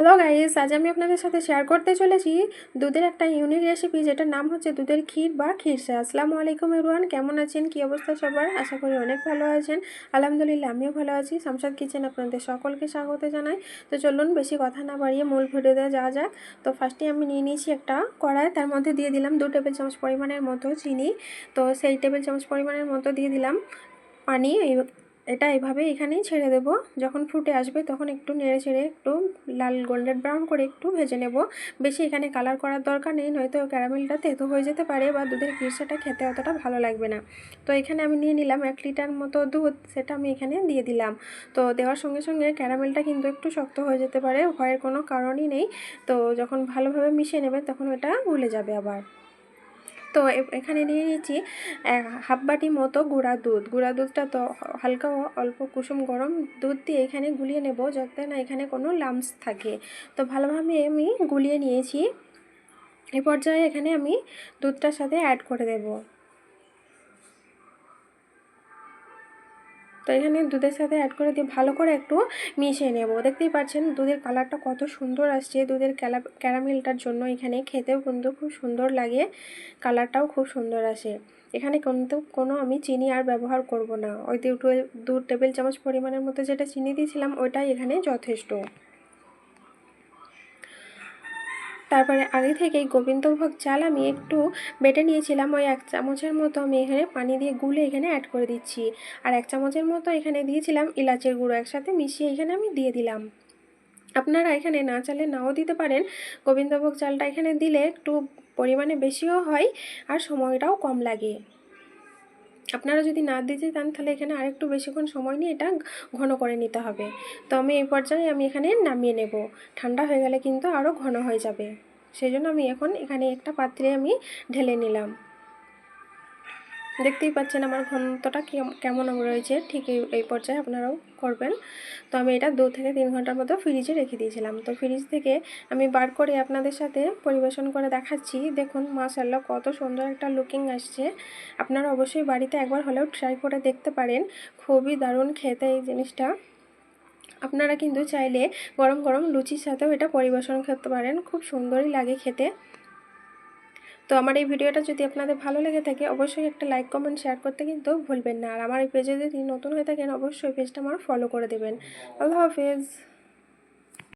Hello guys আজ আমি আপনাদের সাথে শেয়ার করতে চলেছি দুধের একটা ইউনিক রেসিপি যেটার নাম হচ্ছে দুধের ক্ষীর বা ক্ষীরসা আসসালামু আলাইকুম এরওয়ান কেমন আছেন? কী অবস্থা সবার? আশা করি অনেক ভালো আছেন। আলহামদুলিল্লাহ, আমিও ভালো আছি। শামসাদ কিচেন আপনাদের সকলকে স্বাগত জানাই। তো চলুন বেশি কথা না বাড়িয়ে মূল ভিডিওতে যাওয়া যাক। তো ফার্স্টে আমি নিয়ে নিয়েছি একটা কড়াই, তার মধ্যে দিয়ে দিলাম দু টেবিল চামচ পরিমাণের মতো চিনি। তো সেই টেবিল চামচ পরিমাণের মতো দিয়ে দিলাম পানি এটা এভাবে এখানেই ছেড়ে দেব। যখন ফুটে আসবে তখন একটু নেড়ে ছেড়ে একটু লাল গোল্ডেন ব্রাউন করে একটু ভেজে নেব। বেশি এখানে কালার করার দরকার নেই, নয়তো ক্যারামেলটা তেতো হয়ে যেতে পারে বা দুধের কিরসাটা খেতে অতটা ভালো লাগবে না। তো এখানে আমি নিয়ে নিলাম এক লিটার মতো দুধ, সেটা আমি এখানে দিয়ে দিলাম। তো দেওয়ার সঙ্গে সঙ্গে ক্যারামেলটা কিন্তু একটু শক্ত হয়ে যেতে পারে, ভয়ের কোনো কারণই নেই। তো যখন ভালোভাবে মিশিয়ে নেবেন তখন ওটা ভুলে যাবে আবার। তো এখানে নিয়ে নিয়েছি হাফ বাটি মতো গুঁড়া দুধ। গুঁড়া দুধটা তো হালকা অল্প কুসুম গরম দুধ দিয়ে এখানে গুলিয়ে নেব, যাতে না এখানে কোনো লামস থাকে। তো ভালোভাবে আমি গুলিয়ে নিয়েছি। এ পর্যায়ে এখানে আমি দুধটার সাথে অ্যাড করে দেবো। তো এখানে দুধের সাথে অ্যাড করে দিয়ে ভালো করে একটু মিশিয়ে নেব। দেখতেই পাচ্ছেন, দুধের কালারটা কত সুন্দর আসছে। দুধের ক্যারামেলটার জন্য এখানে খেতেও কিন্তু খুব সুন্দর লাগে। কালারটাও খুব সুন্দর আসে। এখানে কিন্তু কোনো আমি চিনি আর ব্যবহার করব না। ওই দু টেবিল চামচ পরিমাণের মতো যেটা চিনি দিয়েছিলাম ওইটাই এখানে যথেষ্ট। তারপরে আগে থেকেই গোবিন্দভোগ চাল আমি একটু বেটে নিয়েছিলাম, ওই এক চামচের মতো আমি এখানে পানি দিয়ে গুলে এখানে অ্যাড করে দিচ্ছি। আর এক চামচের মতো এখানে দিয়েছিলাম ইলাচের গুঁড়ো, একসাথে মিশিয়ে এখানে আমি দিয়ে দিলাম। আপনারা এখানে না চালে নাও দিতে পারেন। গোবিন্দভোগ চালটা এখানে দিলে একটু পরিমাণে বেশিও হয় আর সময়টাও কম লাগে। আপনারা যদি না দিতে চান, তাহলে এখানে আরেকটু বেশিক্ষণ সময় নিয়ে এটা ঘন করে নিতে হবে। তো আমি এই পর্যায়ে আমি এখানে নামিয়ে নেব। ঠান্ডা হয়ে গেলে কিন্তু আরও ঘন হয়ে যাবে। সেই জন্য আমি এখন এখানে একটা পাত্রে আমি ঢেলে নিলাম। দেখতেই পাচ্ছেন আমার ঘনত্বটা কেমন রয়েছে, ঠিক এই পর্যায়ে আপনারাও করবেন। তো আমি এটা দু থেকে তিন ঘণ্টার মতো ফ্রিজে রেখে দিয়েছিলাম। তো ফ্রিজ থেকে আমি বার করে আপনাদের সাথে পরিবেশন করে দেখাচ্ছি। দেখুন মাশাল্লাহ কত সুন্দর একটা লুকিং আসছে। আপনারা অবশ্যই বাড়িতে একবার হলেও ট্রাই করে দেখতে পারেন। খুবই দারুণ খেতে এই জিনিসটা। আপনারা কিন্তু চাইলে গরম গরম লুচির সাথেও এটা পরিবেশন করতে পারেন। খুব সুন্দরই লাগে খেতে। তো আমার এই ভিডিওটা যদি আপনাদের ভালো লেগে থাকে, অবশ্যই একটা লাইক, কমেন্ট, শেয়ার করতে কিন্তু ভুলবেন না। আর আমার এই পেজে যদি নতুন হয়ে থাকেন, অবশ্যই পেজটা আমার ফলো করে দেবেন। আল্লাহ হাফেজ।